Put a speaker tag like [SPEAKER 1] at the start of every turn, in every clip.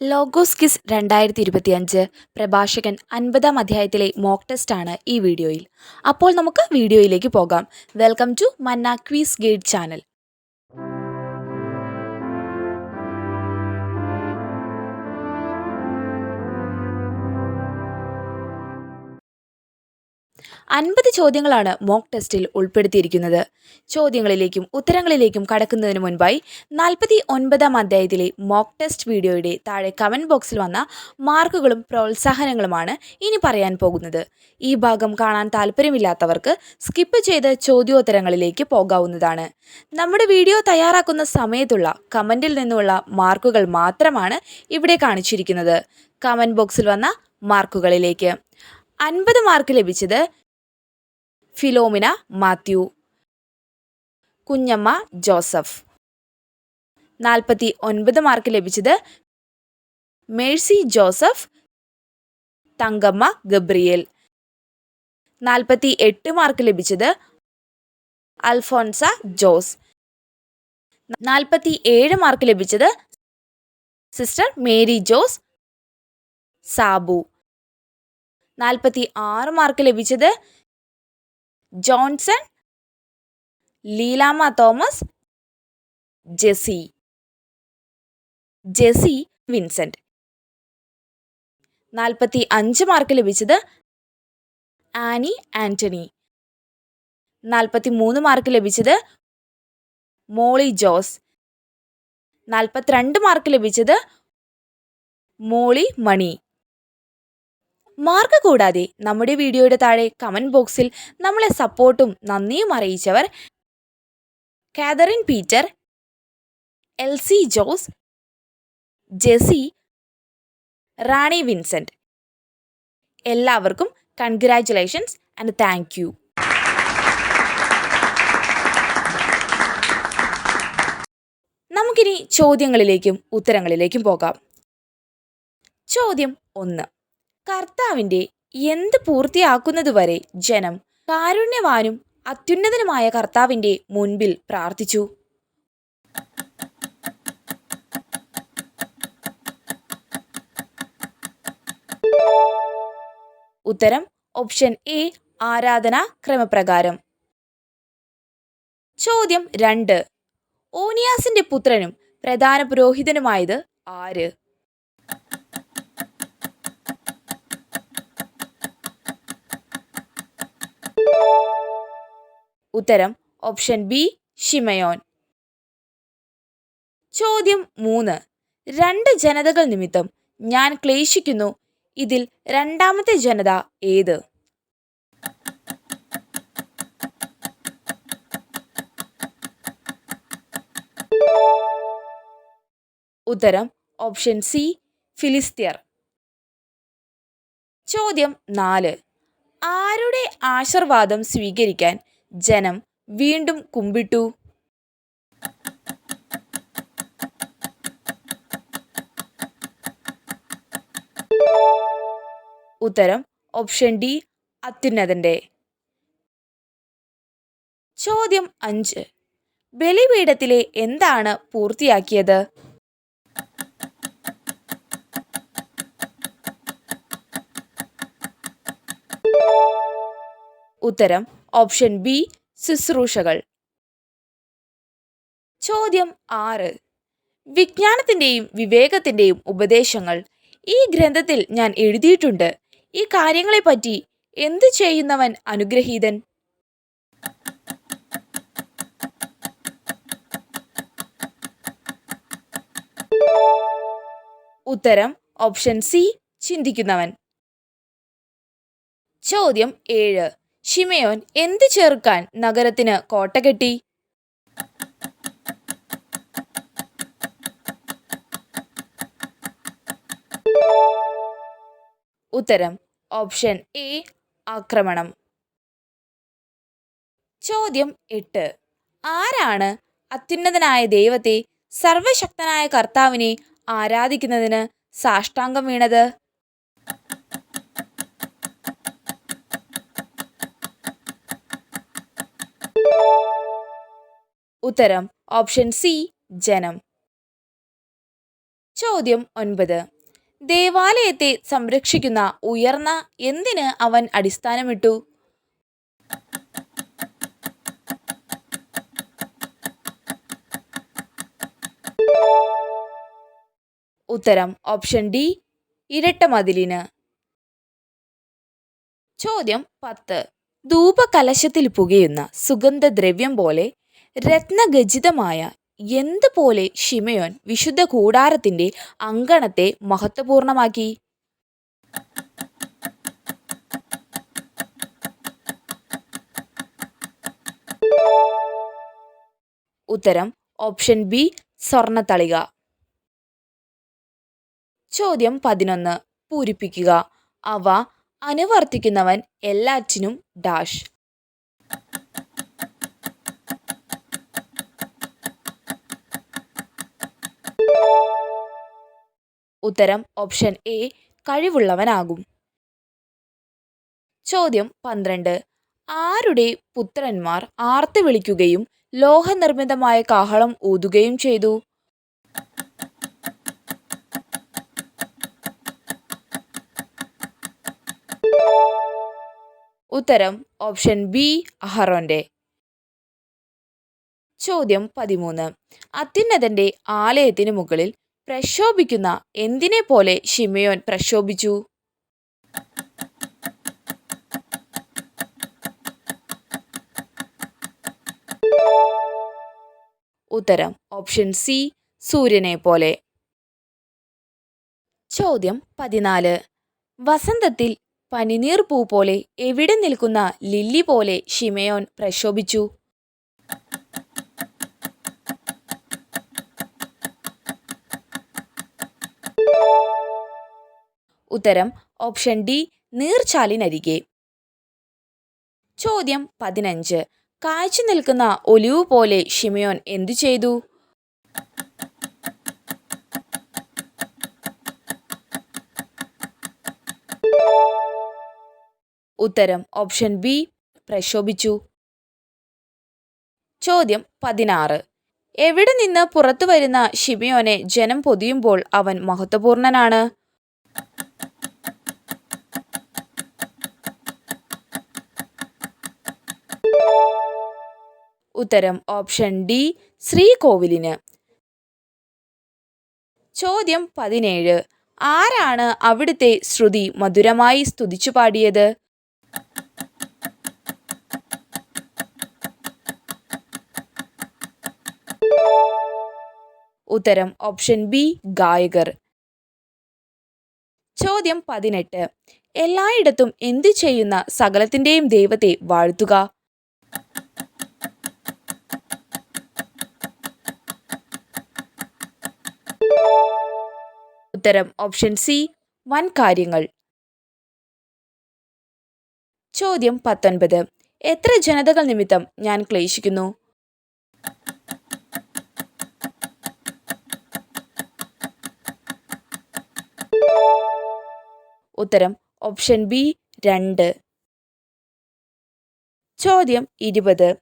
[SPEAKER 1] Logos kiss രണ്ടായിരത്തി ഇരുപത്തിയഞ്ച് പ്രഭാഷകൻ അൻപതാം അധ്യായത്തിലെ മോക്ക് ആണ് ഈ വീഡിയോയിൽ. അപ്പോൾ നമുക്ക് വീഡിയോയിലേക്ക് പോകാം. വെൽക്കം ടു മന്ന ക്വീസ് ഗൈഡ് ചാനൽ അൻപത് ചോദ്യങ്ങളാണ് മോക്ക് ടെസ്റ്റിൽ ഉൾപ്പെടുത്തിയിരിക്കുന്നത്. ചോദ്യങ്ങളിലേക്കും ഉത്തരങ്ങളിലേക്കും കടക്കുന്നതിന് മുൻപായി നാൽപ്പത്തി ഒൻപതാം അധ്യായത്തിലെ മോക്ക് ടെസ്റ്റ് വീഡിയോയുടെ താഴെ കമന്റ് ബോക്സിൽ വന്ന മാർക്കുകളും പ്രോത്സാഹനങ്ങളുമാണ് ഇനി പറയാൻ പോകുന്നത്. ഈ ഭാഗം കാണാൻ താല്പര്യമില്ലാത്തവർക്ക് സ്കിപ്പ് ചെയ്ത് ചോദ്യോത്തരങ്ങളിലേക്ക് പോകാവുന്നതാണ്. നമ്മുടെ വീഡിയോ തയ്യാറാക്കുന്ന സമയത്തുള്ള കമന്റിൽ നിന്നുള്ള മാർക്കുകൾ മാത്രമാണ് ഇവിടെ കാണിച്ചിരിക്കുന്നത്. കമന്റ് ബോക്സിൽ വന്ന മാർക്കുകളിലേക്ക്. അൻപത് മാർക്ക് ലഭിച്ചത് ഫിലോമിന മാത്യു. കുഞ്ഞമ്മ ജോസഫ്. നാൽപ്പത്തി ഒൻപത് മാർക്ക് ലഭിച്ചത് മേഴ്സി ജോസഫ് തങ്കമ്മ ഗബ്രിയേൽ. നാൽപ്പത്തി എട്ട് മാർക്ക് ലഭിച്ചത് അൽഫോൻസ ജോസ്. നാൽപ്പത്തി ഏഴ് മാർക്ക് ലഭിച്ചത് സിസ്റ്റർ മേരി ജോസ് സാബു. നാൽപ്പത്തി ആറ് മാർക്ക് ലഭിച്ചത് Johnson Leelamma Thomas Jessy. Jessy Vincent. നാൽപ്പത്തി അഞ്ച് മാർക്ക് ലഭിച്ചത് ആനി ആന്റണി നാൽപ്പത്തി മൂന്ന് മാർക്ക് ലഭിച്ചത് മോളി ജോസ്. നാൽപ്പത്തിരണ്ട് മാർക്ക് ലഭിച്ചത് മോളി മണി. മാർക്ക് കൂടാതെ നമ്മുടെ വീഡിയോയുടെ താഴെ കമന്റ് ബോക്സിൽ നമ്മളെ സപ്പോർട്ടും നന്ദിയും അറിയിച്ചവർ Catherine Peter L C Jose Jessy Rani Vincent എല്ലാവർക്കും കൺഗ്രാറ്റുലേഷൻസ് ആൻഡ് താങ്ക് യു നമുക്കിനി ചോദ്യങ്ങളിലേക്കും ഉത്തരങ്ങളിലേക്കും പോകാം. ചോദ്യം ഒന്ന്. കർത്താവിന്റെ എന്ത് പൂർത്തിയാക്കുന്നതുവരെ ജനം കാരുണ്യവാനും അത്യുന്നതനുമായ കർത്താവിന്റെ മുൻപിൽ പ്രാർത്ഥിച്ചു. ഉത്തരം ഓപ്ഷൻ എ ആരാധന ക്രമപ്രകാരം. ചോദ്യം രണ്ട്. ഓനിയാസിന്റെ പുത്രനും പ്രധാന പുരോഹിതനുമായത് ആര്? ഉത്തരം ഓപ്ഷൻ ബി ഷിമയോൻ. ചോദ്യം മൂന്ന്. രണ്ട് ജനതകൾ നിമിത്തം ഞാൻ ക്ലേശിക്കുന്നു. ഇതിൽ രണ്ടാമത്തെ ജനത ഏത്? ഉത്തരം ഓപ്ഷൻ സി ഫിലിസ്തീർ ചോദ്യം നാല്. ആരുടെ ആശീർവാദം സ്വീകരിക്കാൻ ജനം വീണ്ടും കുമ്പിട്ടു. ഉത്തരം ഓപ്ഷൻ ഡി അത്യുന്നതന്റെ. ചോദ്യം അഞ്ച്. ബലിപീഠത്തിലെ എന്താണ് പൂർത്തിയാക്കിയത്? ഉത്തരം ഓപ്ഷൻ ബി ശുശ്രൂഷകൾ. ചോദ്യം ആറ്. വിജ്ഞാനത്തിന്റെയും വിവേകത്തിന്റെയും ഉപദേശങ്ങൾ. ഈ ഗ്രന്ഥത്തിൽ ഞാൻ എഴുതിയിട്ടുണ്ട്. ഈ കാര്യങ്ങളെപ്പറ്റി എന്ത് ചെയ്യുന്നവൻ അനുഗ്രഹീതൻ? ഉത്തരം ഓപ്ഷൻ സി ചിന്തിക്കുന്നവൻ. ചോദ്യം ഏഴ്. ഷിമയോൻ എന്തു ചേർക്കാൻ നഗരത്തിന് കോട്ട കെട്ടി? ഉത്തരം ഓപ്ഷൻ എ ആക്രമണം. ചോദ്യം എട്ട്. ആരാണ് അത്യുന്നതനായ ദൈവത്തെ സർവശക്തനായ കർത്താവിനെ ആരാധിക്കുന്നതിന് സാഷ്ടാംഗം വീണത്? ഉത്തരം ഓപ്ഷൻ സി ജനം. ചോദ്യം ഒൻപത്. ദേവാലയത്തെ സംരക്ഷിക്കുന്ന ഉയർന്ന എന്തിന് അവൻ അടിസ്ഥാനമിട്ടു? ഉത്തരം ഓപ്ഷൻ ഡി ഇരട്ടമതിലിന് ചോദ്യം പത്ത്. ധൂപകലശത്തിൽ പുകയുന്ന സുഗന്ധദ്രവ്യം പോലെ രത്നഖചിതമായ എന്തുപോലെ ഷിമയോൻ വിശുദ്ധ കൂടാരത്തിന്റെ അങ്കണത്തെ മഹത്വപൂർണമാക്കി? ഉത്തരം ഓപ്ഷൻ ബി സ്വർണത്തളിക. ചോദ്യം പതിനൊന്ന്. പൂരിപ്പിക്കുക. അവ അനുവർത്തിക്കുന്നവൻ എല്ലാറ്റിനും ഡാഷ്. ഉത്തരം ഓപ്ഷൻ എ കഴിവുള്ളവനാകും. ചോദ്യം പന്ത്രണ്ട്. ആരുടെ പുത്രന്മാർ ആർത്ത് വിളിക്കുകയും ലോഹനിർമ്മിതമായ കാഹളം ഊതുകയും ചെയ്തു? ഉത്തരം ഓപ്ഷൻ ബി അഹറോന്റെ. ചോദ്യം പതിമൂന്ന്. അത്യുന്നതന്റെ ആലയത്തിന് മുകളിൽ പ്രക്ഷോഭിക്കുന്ന എന്തിനെ പോലെ ഷിമയോൻ പ്രക്ഷോഭിച്ചു ഉത്തരം ഓപ്ഷൻ സി സൂര്യനെ പോലെ. ചോദ്യം പതിനാല്. വസന്തത്തിൽ പനിനീർ പൂ പോലെ എവിടെ നിൽക്കുന്ന ലില്ലി പോലെ ഷിമയോൻ പ്രക്ഷോഭിച്ചു ഉത്തരം ഓപ്ഷൻ ഡി നീർച്ചാലിനരികെ. ചോദ്യം പതിനഞ്ച്. കാഴ്ച നിൽക്കുന്ന ഒലിവ് പോലെ ഷിമയോൻ എന്തു ചെയ്തു? ഉത്തരം ഓപ്ഷൻ ബി പ്രക്ഷോഭിച്ചു. ചോദ്യം പതിനാറ്. എവിടെ നിന്ന് പുറത്തു വരുന്ന ഷിമയോനെ ജനം പൊതിയുമ്പോൾ അവൻ മഹത്വപൂർണനാണ്? ഉത്തരം ഓപ്ഷൻ ഡി ശ്രീകോവിലിന്. ചോദ്യം പതിനേഴ്. ആരാണ് അവിടുത്തെ ശ്രുതി മധുരമായി സ്തുതിച്ചു പാടിയത്? ഉത്തരം ഓപ്ഷൻ ബി ഗായകർ. ചോദ്യം പതിനെട്ട്. എല്ലായിടത്തും എന്തു ചെയ്യുന്ന സകലത്തിന്റെയും ദൈവത്തെ വാഴ്ത്തുക. ഉത്തരം ഓപ്ഷൻ സി വൻ കാര്യങ്ങൾ. ചോദ്യം പത്തൊൻപത്. എത്ര ജനതകൾ നിമിത്തം ഞാൻ ക്ലേശിക്കുന്നു? ഉത്തരം ഓപ്ഷൻ ബി രണ്ട്. ചോദ്യം ഇരുപത്.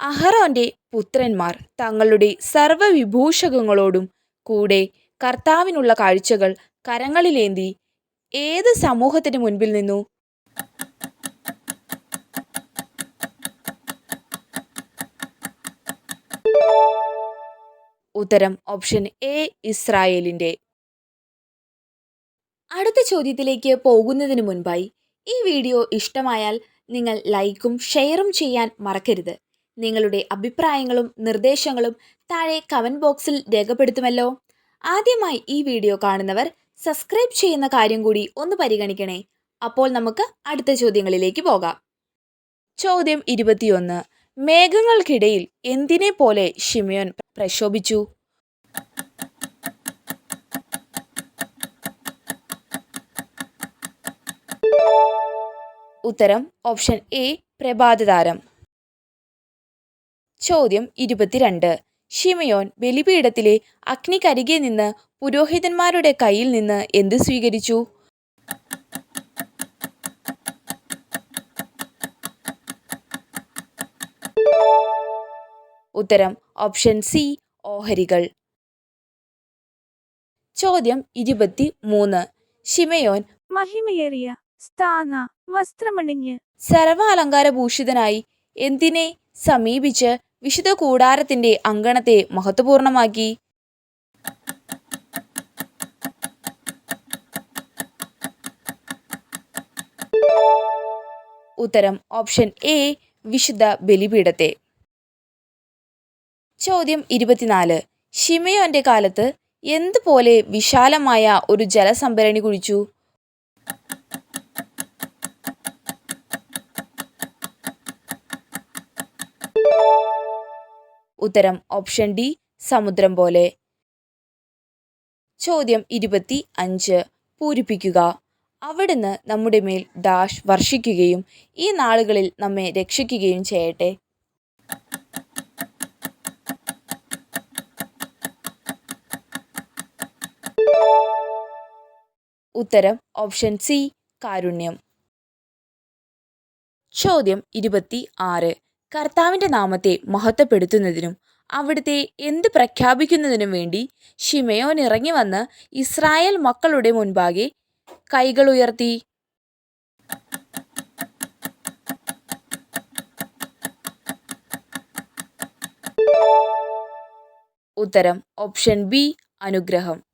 [SPEAKER 1] അഹറോന്റെ പുത്രന്മാർ തങ്ങളുടെ സർവവിഭൂഷകങ്ങളോടും കൂടെ കർത്താവിനുള്ള കാഴ്ചകൾ കരങ്ങളിലേന്തി ഏത് സമൂഹത്തിന് മുൻപിൽ നിന്നു? ഉത്തരം ഓപ്ഷൻ എ ഇസ്രായേലിന്റെ അടുത്ത ചോദ്യത്തിലേക്ക് പോകുന്നതിന് മുൻപായി ഈ വീഡിയോ ഇഷ്ടമായാൽ നിങ്ങൾ ലൈക്കും ഷെയറും ചെയ്യാൻ മറക്കരുത്. നിങ്ങളുടെ അഭിപ്രായങ്ങളും നിർദ്ദേശങ്ങളും താഴെ കമന്റ് ബോക്സിൽ രേഖപ്പെടുത്തുമല്ലോ. ആദ്യമായി ഈ വീഡിയോ കാണുന്നവർ സബ്സ്ക്രൈബ് ചെയ്യുന്ന കാര്യം കൂടി ഒന്ന് പരിഗണിക്കണേ. അപ്പോൾ നമുക്ക് അടുത്ത ചോദ്യങ്ങളിലേക്ക് പോകാം. ചോദ്യം ഇരുപത്തിയൊന്ന്. മേഘങ്ങൾക്കിടയിൽ എന്തിനെ പോലെ ഷിമിയോൻ പ്രക്ഷോഭിച്ചു ഉത്തരം ഓപ്ഷൻ എ പ്രഭാതതാരം ചോദ്യം ഇരുപത്തിരണ്ട്. ഷിമയോൻ ബലിപീഠത്തിലെ അഗ്നിക്കരികെ നിന്ന് പുരോഹിതന്മാരുടെ കയ്യിൽ നിന്ന് എന്ത് സ്വീകരിച്ചു? ഉത്തരം ഓപ്ഷൻ സി ഓഹരികൾ. ചോദ്യം ഇരുപത്തി മൂന്ന് ഷിമയോൻ
[SPEAKER 2] മഹിമയേറിയ സ്ഥാന വസ്ത്രമണിഞ്ഞ് സർവ
[SPEAKER 1] സർവാലങ്കാരഭൂഷിതനായി എന്തിനെ സമീപിച്ച് വിശുദ്ധ കൂടാരത്തിന്റെ അങ്കണത്തെ മഹത്വപൂർണമാക്കി. ഉത്തരം ഓപ്ഷൻ എ വിശുദ്ധ ബലിപീഠത്തെ. ചോദ്യം ഇരുപത്തിനാല്. ഷിമയോന്റെ കാലത്ത് എന്തുപോലെ വിശാലമായ ഒരു ജലസംഭരണി കുഴിച്ചു? ഉത്തരം ഓപ്ഷൻ ഡി സമുദ്രം പോലെ. ചോദ്യം ഇരുപത്തി അഞ്ച് പൂരിപ്പിക്കുക. അവിടുന്ന് നമ്മുടെ മേൽ ഡാഷ് വർഷിക്കുകയും ഈ നാളുകളിൽ നമ്മെ രക്ഷിക്കുകയും ചെയ്യട്ടെ. ഉത്തരം ഓപ്ഷൻ സി കാരുണ്യം. ചോദ്യം ഇരുപത്തി ആറ് കർത്താവിന്റെ നാമത്തെ മഹത്വപ്പെടുത്തുന്നതിനും അവിടുത്തെ എന്ത് പ്രഖ്യാപിക്കുന്നതിനും വേണ്ടി ഷിമയോൻ ഇറങ്ങി വന്ന് ഇസ്രായേൽ മക്കളുടെ മുൻപാകെ കൈകൾ ഉയർത്തി. ഉത്തരം ഓപ്ഷൻ ബി അനുഗ്രഹം.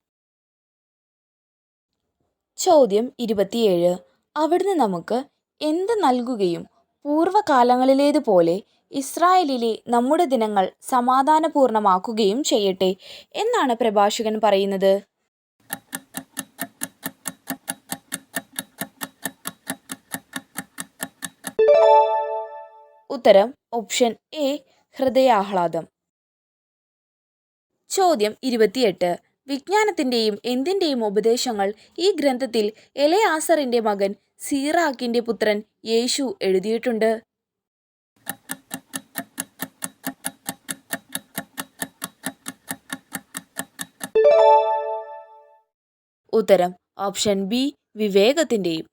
[SPEAKER 1] ചോദ്യം ഇരുപത്തിയേഴ്. അവിടുന്ന് നമുക്ക് എന്ത് നൽകുകയും പൂർവകാലങ്ങളിലേതുപോലെ ഇസ്രായേലിലെ നമ്മുടെ ദിനങ്ങൾ സമാധാനപൂർണമാക്കുകയും ചെയ്യട്ടെ എന്നാണ് പ്രഭാഷകൻ പറയുന്നത്. ഉത്തരം ഓപ്ഷൻ എ ഹൃദയാഹ്ലാദം. ചോദ്യം ഇരുപത്തിയെട്ട്. വിജ്ഞാനത്തിന്റെയും എന്തിന്റെയും ഉപദേശങ്ങൾ ഈ ഗ്രന്ഥത്തിൽ എലയാസറിന്റെ മകൻ സീറാക്കിന്റെ പുത്രൻ യേശു എഴുതിയിട്ടുണ്ട്. ഉത്തരം ഓപ്ഷൻ ബി വിവേകത്തിന്റെയും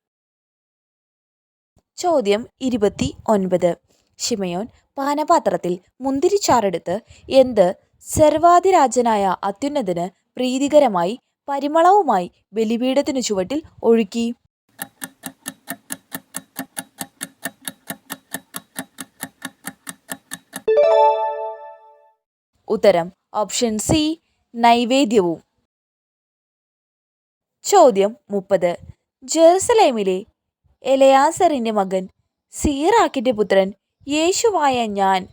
[SPEAKER 1] ചോദ്യം ഇരുപത്തി ഒൻപത് ഷിമയോൻ പാനപാത്രത്തിൽ മുന്തിരിച്ചാറെടുത്ത് എന്ത് സർവാധിരാജനായ അത്യുന്നതന് പ്രീതികരമായി പരിമളവുമായി ബലിപീഠത്തിനു ചുവട്ടിൽ ഒഴുക്കി? ഉത്തരം ഓപ്ഷൻ സി നൈവേദ്യവും. ചോദ്യം മുപ്പത്. ജെറുസലേമിലെ എലയാസറിന്റെ മകൻ സീറാക്കിന്റെ പുത്രൻ യേശുവായ ഞാൻ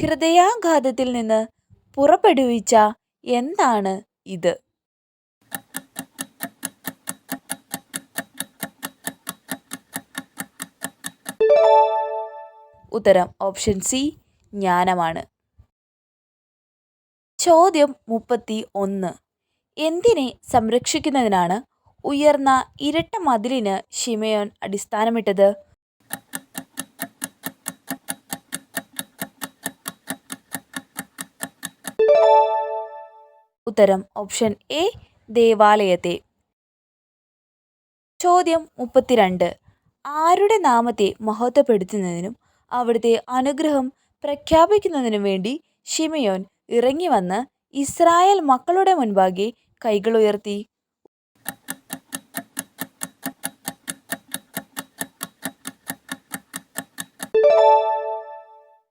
[SPEAKER 1] ഹൃദയാഘാതത്തിൽ നിന്ന് പുറപ്പെടുവിച്ച എന്താണ് ഇത്? ഉത്തരം ഓപ്ഷൻ സി ജ്ഞാനമാണ്. ചോദ്യം മുപ്പത്തി ഒന്ന് എന്തിനെ സംരക്ഷിക്കുന്നതിനാണ് ഉയർന്ന ഇരട്ട മതിലിന് ഷിമയോൻ അടിസ്ഥാനമിട്ടത്? ഉത്തരം ഓപ്ഷൻ എ ദേവാലയത്തെ. ചോദ്യം മുപ്പത്തിരണ്ട്. ആരുടെ നാമത്തെ മഹത്വപ്പെടുത്തുന്നതിനും അവിടുത്തെ അനുഗ്രഹം പ്രഖ്യാപിക്കുന്നതിനും വേണ്ടി ഷിമയോൻ ഇറങ്ങി വന്ന് ഇസ്രായേൽ മക്കളുടെ മുൻപാകെ കൈകൾ ഉയർത്തി.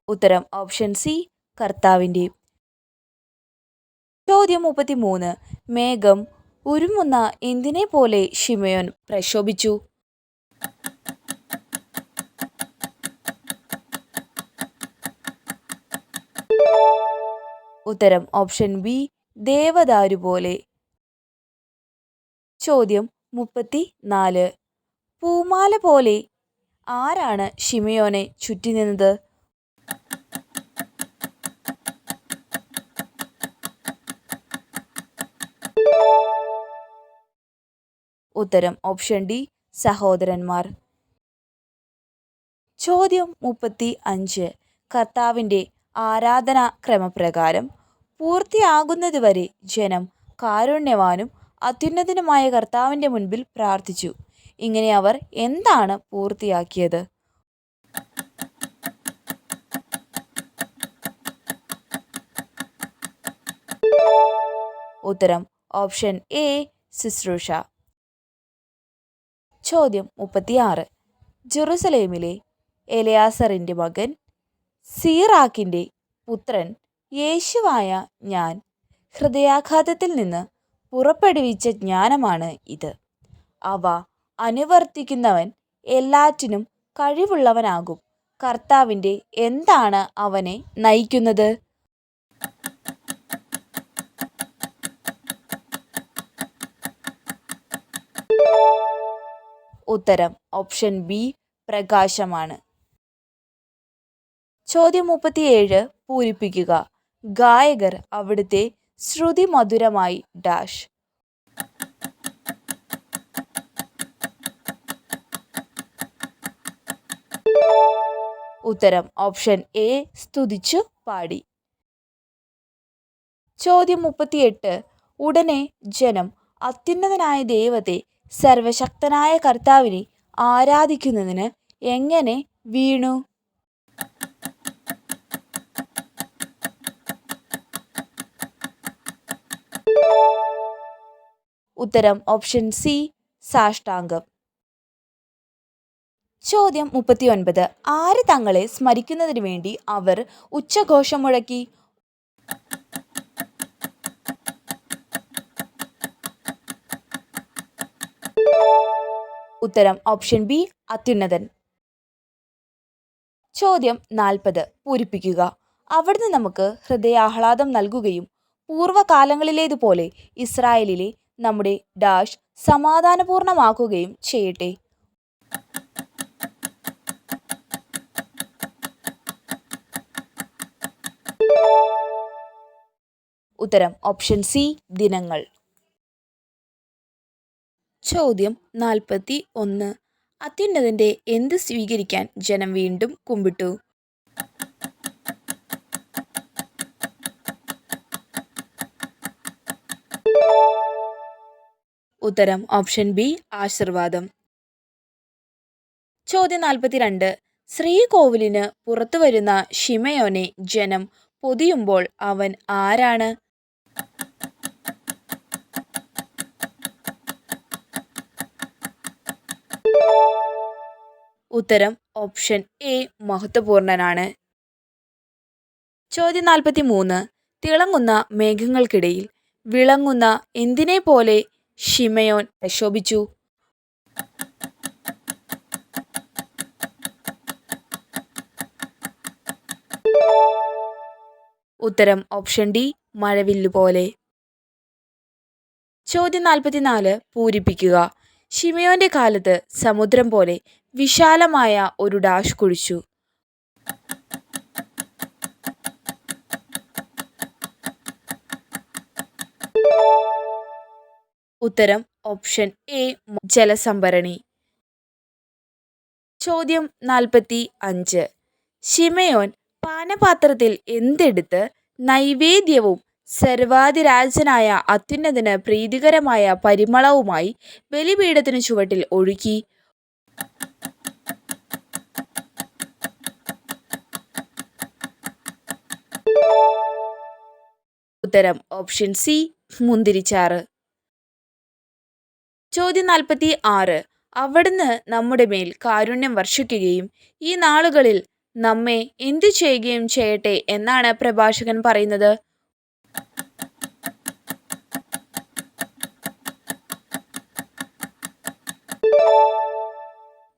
[SPEAKER 1] ഉത്തരം ഓപ്ഷൻ സി കർത്താവിന്റെ. ചോദ്യം മുപ്പത്തിമൂന്ന്. മേഘം ഉരുമുന്ന എന്തിനെ പോലെ ഷിമയോൻ പ്രക്ഷോഭിച്ചു ഉത്തരം ഓപ്ഷൻ ബി ദേവദാരു പോലെ. ചോദ്യം മുപ്പത്തി നാല് പൂമാല പോലെ ആരാണ് ഷിമയോനെ ചുറ്റി നിന്നത്? ഉത്തരം ഓപ്ഷൻ ഡി സഹോദരന്മാർ. ചോദ്യം മുപ്പത്തി അഞ്ച് കർത്താവിന്റെ ആരാധനാ ക്രമപ്രകാരം പൂർത്തിയാകുന്നതുവരെ ജനം കാരുണ്യവാനും അത്യുന്നതനുമായ കർത്താവിന്റെ മുൻപിൽ പ്രാർത്ഥിച്ചു. ഇങ്ങനെ അവർ എന്താണ് പൂർത്തിയാക്കിയത്? ഉത്തരം ഓപ്ഷൻ എ ശുശ്രൂഷ. ചോദ്യം മുപ്പത്തിയാറ്. ജെറുസലേമിലെ എലയാസറിന്റെ മകൻ സീറാക്കിന്റെ പുത്രൻ യേശുവായ ഞാൻ ഹൃദയാഘാതത്തിൽ നിന്ന് പുറപ്പെടുവിച്ച ജ്ഞാനമാണ് ഇത്. അവ അനുവർത്തിക്കുന്നവൻ എല്ലാറ്റിനും കഴിവുള്ളവനാകും. കർത്താവിന്റെ എന്താണ് അവനെ നയിക്കുന്നത്? ഉത്തരം ഓപ്ഷൻ ബി പ്രകാശമാണ്. ചോദ്യം മുപ്പത്തിയേഴ് പൂരിപ്പിക്കുക. ഗായകർ അവിടുത്തെ ശ്രുതി മധുരമായി ഡാഷ്. ഉത്തരം ഓപ്ഷൻ എ സ്തുതിച്ചു പാടി. ചോദ്യം മുപ്പത്തിയെട്ട് ഉടനെ ജനം അത്യുന്നതനായ ദൈവത്തെ സർവശക്തനായ കർത്താവിനെ ആരാധിക്കുന്നതിന് എങ്ങനെ വീണു? ഉത്തരം ഓപ്ഷൻ സി സാഷ്ടാംഗം. ചോദ്യം മുപ്പത്തിയൊൻപത്. ആര് തങ്ങളെ സ്മരിക്കുന്നതിന് വേണ്ടി അവർ ഉച്ചഘോഷം മുഴക്കി? ഉത്തരം ഓപ്ഷൻ ബി അത്യുന്നതൻ. ചോദ്യം നാൽപ്പത്. പൂരിപ്പിക്കുക. അവിടുന്ന് നമുക്ക് ഹൃദയാഹ്ലാദം നൽകുകയും പൂർവകാലങ്ങളിലേതുപോലെ ഇസ്രായേലിലെ നമ്മുടെ ഡാഷ് സമാധാനപൂർണമാക്കുകയും ചെയ്യട്ടെ. ഉത്തരം ഓപ്ഷൻ സി ദിനങ്ങൾ. ചോദ്യം നാൽപ്പത്തി ഒന്ന് അത്യുന്നതന്റെ എന്ത് സ്വീകരിക്കാൻ ജനം വീണ്ടും കുമ്പിട്ടു? ഉത്തരം ഓപ്ഷൻ ബി ആശീർവാദം. ചോദ്യം നാൽപ്പത്തിരണ്ട്. ശ്രീകോവിലിന് പുറത്തു വരുന്ന ഷിമയോനെ ജനം പൊതിയുമ്പോൾ അവൻ ആരാണ്? ഉത്തരം ഓപ്ഷൻ എ മഹത്വപൂർണനാണ്. ചോദ്യം നാൽപ്പത്തി മൂന്ന് തിളങ്ങുന്ന മേഘങ്ങൾക്കിടയിൽ വിളങ്ങുന്ന എന്തിനെ പോലെ ഷിമയോൻ പ്രശോഭിച്ചു ഉത്തരം ഓപ്ഷൻ ഡി മഴവില്ലു പോലെ. ചോദ്യം നാൽപ്പത്തിനാല് പൂരിപ്പിക്കുക. ഷിമയോന്റെ കാലത്ത് സമുദ്രം പോലെ വിശാലമായ ഒരു ഡാഷ് കുഴിച്ചു. ഉത്തരം ഓപ്ഷൻ എ ജലസംഭരണി. ചോദ്യം നാൽപ്പത്തി അഞ്ച് ഷിമയോൻ പാനപാത്രത്തിൽ എന്തെടുത്ത് നൈവേദ്യവും സർവാധിരാജനായ അത്യുന്നതിന് പ്രീതികരമായ പരിമളവുമായി ബലിപീഠത്തിനു ചുവട്ടിൽ ഒഴുക്കി. ഉത്തരം ഓപ്ഷൻ സി മുന്തിരിച്ചാറ്. ചോദ്യം നാൽപ്പത്തി ആറ് അവിടുന്ന് നമ്മുടെ മേൽ കാരുണ്യം വർഷിക്കുകയും ഈ നാളുകളിൽ നമ്മെ എന്തു ചെയ്യുകയും ചെയ്യട്ടെ എന്നാണ് പ്രഭാഷകൻ പറയുന്നത്.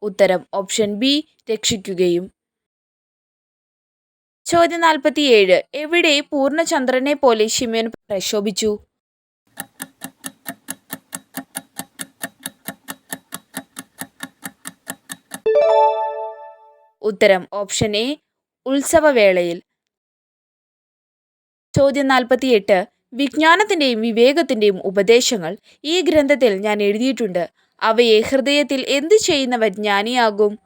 [SPEAKER 1] ഉത്തരം ഓപ്ഷൻ ബി രക്ഷിക്കുകയും. ചോദ്യം നാൽപ്പത്തിയേഴ് എവിടെ പൂർണചന്ദ്രനെ പോലെ ഷിമയോൻ പ്രശോഭിച്ചു? ഉത്തരം ഓപ്ഷൻ എ ഉത്സവവേളയിൽ. ചോദ്യം നാൽപ്പത്തിയെട്ട് വിജ്ഞാനത്തിന്റെയും വിവേകത്തിന്റെയും ഉപദേശങ്ങൾ ഈ ഗ്രന്ഥത്തിൽ ഞാൻ എഴുതിയിട്ടുണ്ട്. അവയെ ഹൃദയത്തിൽ എന്തു ചെയ്യുന്നവ ജ്ഞാനിയാകും?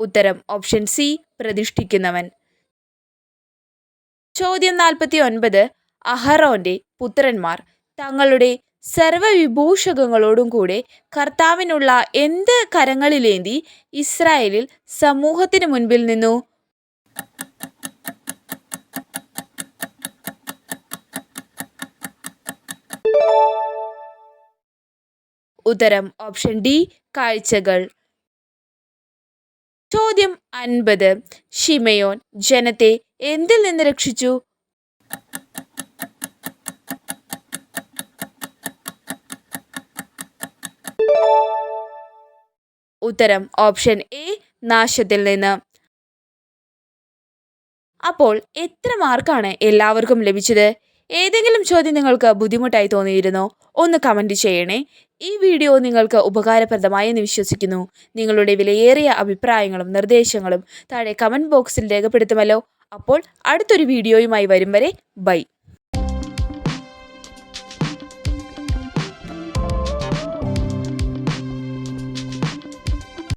[SPEAKER 1] ഉത്തരം ഓപ്ഷൻ സി പ്രതിഷ്ഠിക്കുന്നവൻ. ചോദ്യം നാൽപ്പത്തി ഒൻപത് അഹറോന്റെ പുത്രന്മാർ തങ്ങളുടെ സർവവിഭൂഷകങ്ങളോടും കൂടെ കർത്താവിനുള്ള എന്ത് കരങ്ങളിലേന്തി ഇസ്രായേലിൽ സമൂഹത്തിന് മുൻപിൽ നിന്നു. ഉത്തരം ഓപ്ഷൻ ഡി കാഴ്ചകൾ. ചോദ്യം അൻപത്. ഷിമയോൻ ജനത്തെ എന്തിൽ നിന്ന് രക്ഷിച്ചു? ഉത്തരം ഓപ്ഷൻ എ നാശത്തിൽ നിന്ന്. അപ്പോൾ എത്ര മാർക്കാണ് എല്ലാവർക്കും ലഭിച്ചത്? ഏതെങ്കിലും ചോദ്യം നിങ്ങൾക്ക് ബുദ്ധിമുട്ടായി തോന്നിയിരുന്നോ? ഒന്ന് കമന്റ് ചെയ്യണേ. ഈ വീഡിയോ നിങ്ങൾക്ക് ഉപകാരപ്രദമായെന്ന് വിശ്വസിക്കുന്നു. നിങ്ങളുടെ വിലയേറിയ അഭിപ്രായങ്ങളും നിർദ്ദേശങ്ങളും താഴെ കമന്റ് ബോക്സിൽ രേഖപ്പെടുത്തുമല്ലോ. അപ്പോൾ അടുത്തൊരു വീഡിയോയുമായി വരും വരെ ബൈ.